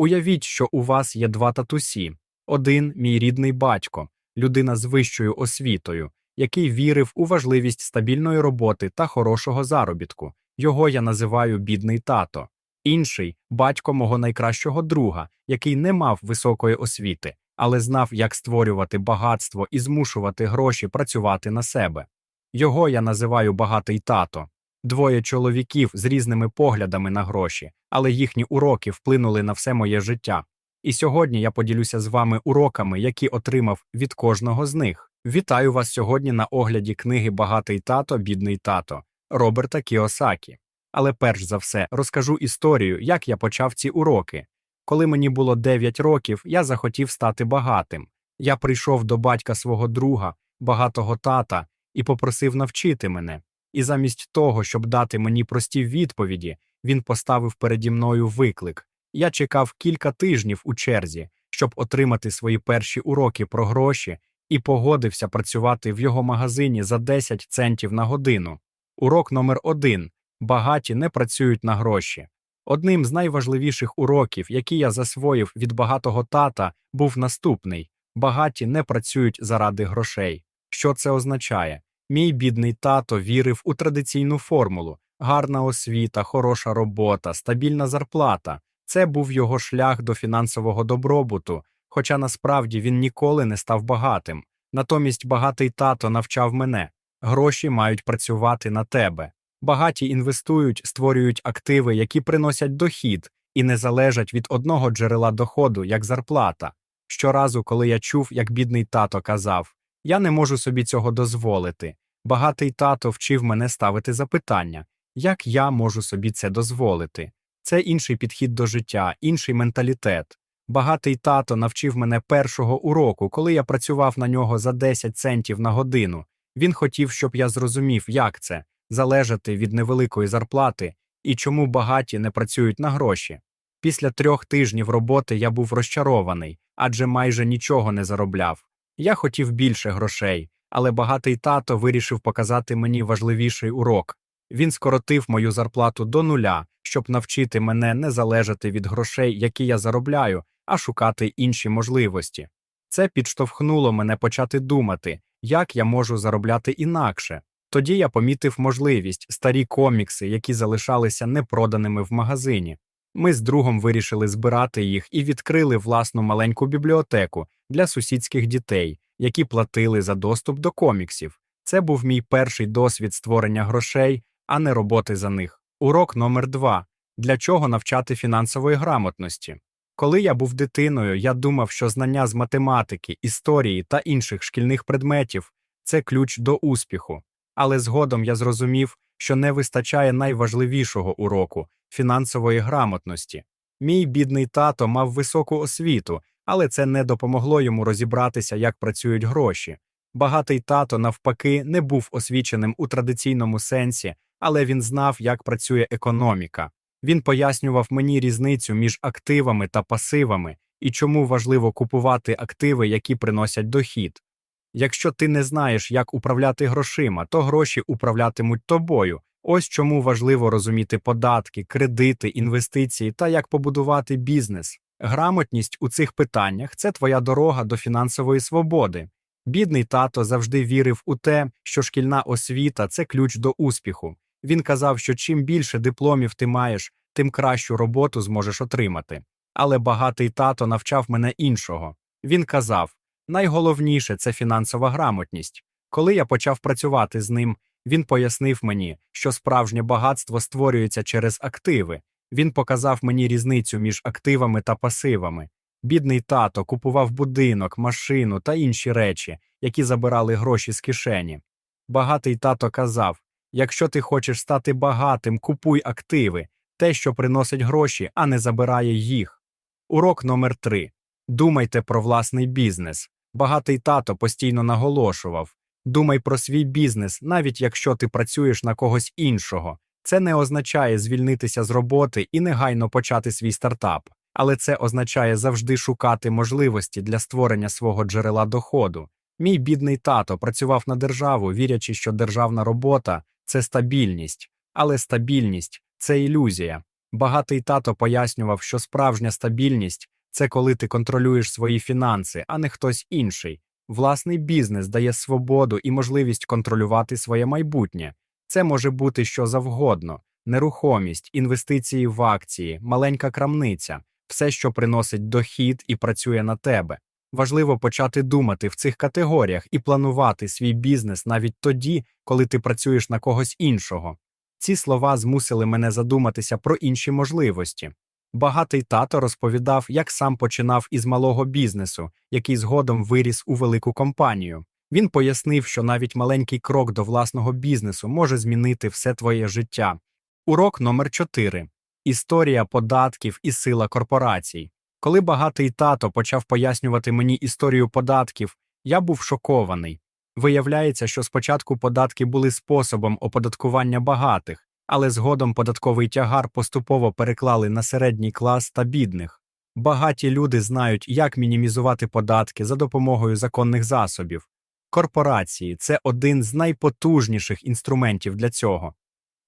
Уявіть, що у вас є два татусі: один мій рідний батько, людина з вищою освітою, який вірив у важливість стабільної роботи та хорошого заробітку. Його я називаю бідний тато. Інший батько мого найкращого друга, який не мав високої освіти, але знав, як створювати багатство і змушувати гроші працювати на себе. Його я називаю багатий тато. Двоє чоловіків з різними поглядами на гроші, але їхні уроки вплинули на все моє життя. І сьогодні я поділюся з вами уроками, які отримав від кожного з них. Вітаю вас сьогодні на огляді книги Багатий тато, бідний тато Роберта Кіосакі. Але перш за все розкажу історію, як я почав ці уроки. Коли мені було 9 років, я захотів стати багатим. Я прийшов до батька свого друга, багатого тата, і попросив навчити мене. І замість того, щоб дати мені прості відповіді, він поставив переді мною виклик. Я чекав кілька тижнів у черзі, щоб отримати свої перші уроки про гроші, і погодився працювати в його магазині за 10 центів на годину. Урок номер один багаті не працюють на гроші. Одним з найважливіших уроків, які я засвоїв від багатого тата, був наступний багаті не працюють заради грошей. Що це означає? Мій бідний тато вірив у традиційну формулу гарна освіта, хороша робота, стабільна зарплата. Це був його шлях до фінансового добробуту, хоча насправді він ніколи не став багатим. Натомість багатий тато навчав мене гроші мають працювати на тебе. Багаті інвестують, створюють активи, які приносять дохід і не залежать від одного джерела доходу, як зарплата. Щоразу, коли я чув, як бідний тато казав, я не можу собі цього дозволити. Багатий тато вчив мене ставити запитання, як я можу собі це дозволити. Це інший підхід до життя, інший менталітет. Багатий тато навчив мене першого уроку, коли я працював на нього за 10 центів на годину. Він хотів, щоб я зрозумів, як це залежати від невеликої зарплати і чому багаті не працюють на гроші. Після трьох тижнів роботи я був розчарований, адже майже нічого не заробляв. Я хотів більше грошей, але багатий тато вирішив показати мені важливіший урок. Він скоротив мою зарплату до нуля, щоб навчити мене не залежати від грошей, які я заробляю, а шукати інші можливості. Це підштовхнуло мене почати думати, як я можу заробляти інакше. Тоді я помітив можливість старі комікси, які залишалися непроданими в магазині. Ми з другом вирішили збирати їх і відкрили власну маленьку бібліотеку для сусідських дітей, які платили за доступ до коміксів. Це був мій перший досвід створення грошей, а не роботи за них. Урок номер два для чого навчати фінансової грамотності. Коли я був дитиною, я думав, що знання з математики, історії та інших шкільних предметів це ключ до успіху. Але згодом я зрозумів, що не вистачає найважливішого уроку фінансової грамотності. Мій бідний тато мав високу освіту, але це не допомогло йому розібратися, як працюють гроші. Багатий тато, навпаки, не був освіченим у традиційному сенсі, але він знав, як працює економіка. Він пояснював мені різницю між активами та пасивами і чому важливо купувати активи, які приносять дохід. Якщо ти не знаєш, як управляти грошима, то гроші управлятимуть тобою. Ось чому важливо розуміти податки, кредити, інвестиції та як побудувати бізнес. Грамотність у цих питаннях це твоя дорога до фінансової свободи. Бідний тато завжди вірив у те, що шкільна освіта це ключ до успіху. Він казав, що чим більше дипломів ти маєш, тим кращу роботу зможеш отримати. Але багатий тато навчав мене іншого. Він казав найголовніше це фінансова грамотність. Коли я почав працювати з ним, він пояснив мені, що справжнє багатство створюється через активи. Він показав мені різницю між активами та пасивами. Бідний тато купував будинок, машину та інші речі, які забирали гроші з кишені. Багатий тато казав якщо ти хочеш стати багатим, купуй активи, те, що приносить гроші, а не забирає їх. Урок номер 3 Думайте про власний бізнес. Багатий тато постійно наголошував думай про свій бізнес, навіть якщо ти працюєш на когось іншого. Це не означає звільнитися з роботи і негайно почати свій стартап, але це означає завжди шукати можливості для створення свого джерела доходу. Мій бідний тато працював на державу, вірячи, що державна робота це стабільність, але стабільність це ілюзія. Багатий тато пояснював, що справжня стабільність це коли ти контролюєш свої фінанси, а не хтось інший. Власний бізнес дає свободу і можливість контролювати своє майбутнє. Це може бути що завгодно: нерухомість, інвестиції в акції, маленька крамниця, все, що приносить дохід і працює на тебе. Важливо почати думати в цих категоріях і планувати свій бізнес навіть тоді, коли ти працюєш на когось іншого. Ці слова змусили мене задуматися про інші можливості. Багатий тато розповідав, як сам починав із малого бізнесу, який згодом виріс у велику компанію. Він пояснив, що навіть маленький крок до власного бізнесу може змінити все твоє життя. Урок номер 4. Історія податків і сила корпорацій. Коли багатий тато почав пояснювати мені історію податків, я був шокований. Виявляється, що спочатку податки були способом оподаткування багатих, але згодом податковий тягар поступово переклали на середній клас та бідних. Багаті люди знають, як мінімізувати податки за допомогою законних засобів. Корпорації це один з найпотужніших інструментів для цього.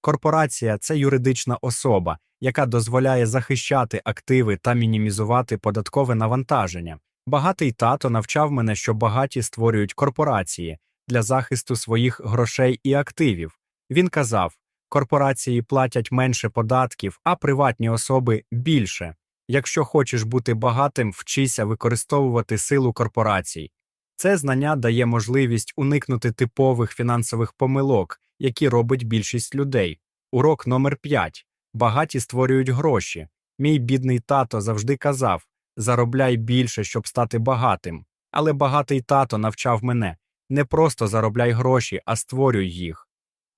Корпорація це юридична особа, яка дозволяє захищати активи та мінімізувати податкове навантаження. Багатий тато навчав мене, що багаті створюють корпорації для захисту своїх грошей і активів. Він казав, корпорації платять менше податків, а приватні особи більше. Якщо хочеш бути багатим, вчися використовувати силу корпорацій. Це знання дає можливість уникнути типових фінансових помилок, які робить більшість людей. Урок номер 5. Багаті створюють гроші. Мій бідний тато завжди казав заробляй більше, щоб стати багатим. Але багатий тато навчав мене не просто заробляй гроші, а створюй їх.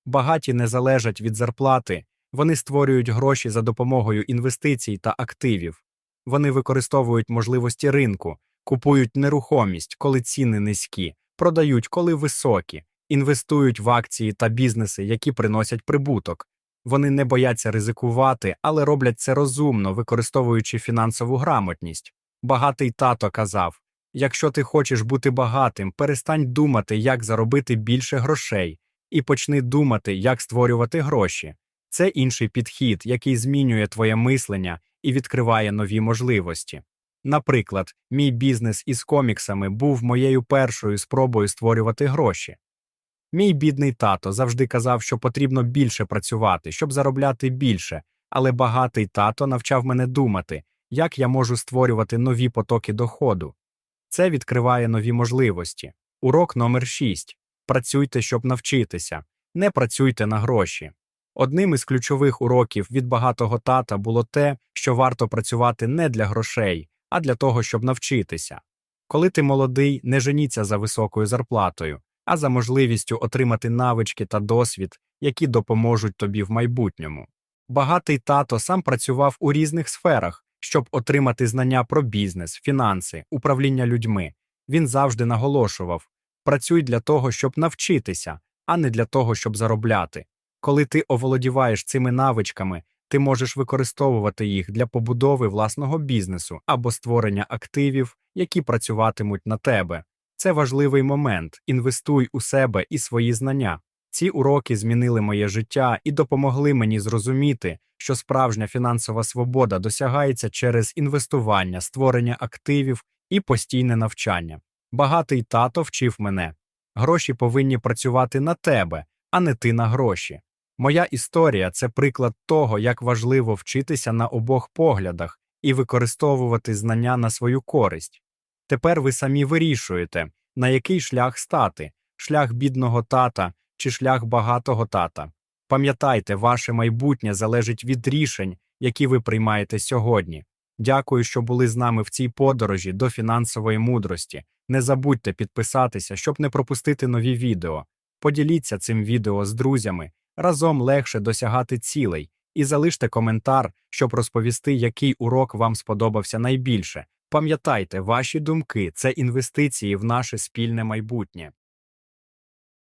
Багаті не залежать від зарплати, вони створюють гроші за допомогою інвестицій та активів. Вони використовують можливості ринку, купують нерухомість, коли ціни низькі, продають, коли високі, інвестують в акції та бізнеси, які приносять прибуток. Вони не бояться ризикувати, але роблять це розумно, використовуючи фінансову грамотність. Багатий тато казав якщо ти хочеш бути багатим, перестань думати, як заробити більше грошей, і почни думати, як створювати гроші. Це інший підхід, який змінює твоє мислення і відкриває нові можливості. Наприклад, мій бізнес із коміксами був моєю першою спробою створювати гроші. Мій бідний тато завжди казав, що потрібно більше працювати, щоб заробляти більше, але багатий тато навчав мене думати, як я можу створювати нові потоки доходу. Це відкриває нові можливості. Урок номер 6. Працюйте, щоб навчитися, не працюйте на гроші. Одним із ключових уроків від багатого тата було те, що варто працювати не для грошей, а для того, щоб навчитися. Коли ти молодий, не женіться за високою зарплатою, а за можливістю отримати навички та досвід, які допоможуть тобі в майбутньому. Багатий тато сам працював у різних сферах, щоб отримати знання про бізнес, фінанси, управління людьми. Він завжди наголошував працюй для того, щоб навчитися, а не для того, щоб заробляти. Коли ти оволодіваєш цими навичками, ти можеш використовувати їх для побудови власного бізнесу або створення активів, які працюватимуть на тебе. Це важливий момент інвестуй у себе і свої знання. Ці уроки змінили моє життя і допомогли мені зрозуміти, що справжня фінансова свобода досягається через інвестування, створення активів і постійне навчання. Багатий тато вчив мене гроші повинні працювати на тебе, а не ти на гроші. Моя історія це приклад того, як важливо вчитися на обох поглядах і використовувати знання на свою користь. Тепер ви самі вирішуєте, на який шлях стати шлях бідного тата чи шлях багатого тата. Пам'ятайте, ваше майбутнє залежить від рішень, які ви приймаєте сьогодні. Дякую, що були з нами в цій подорожі до фінансової мудрості. Не забудьте підписатися, щоб не пропустити нові відео. Поділіться цим відео з друзями, разом легше досягати цілей, і залиште коментар, щоб розповісти, який урок вам сподобався найбільше. Пам'ятайте, ваші думки це інвестиції в наше спільне майбутнє.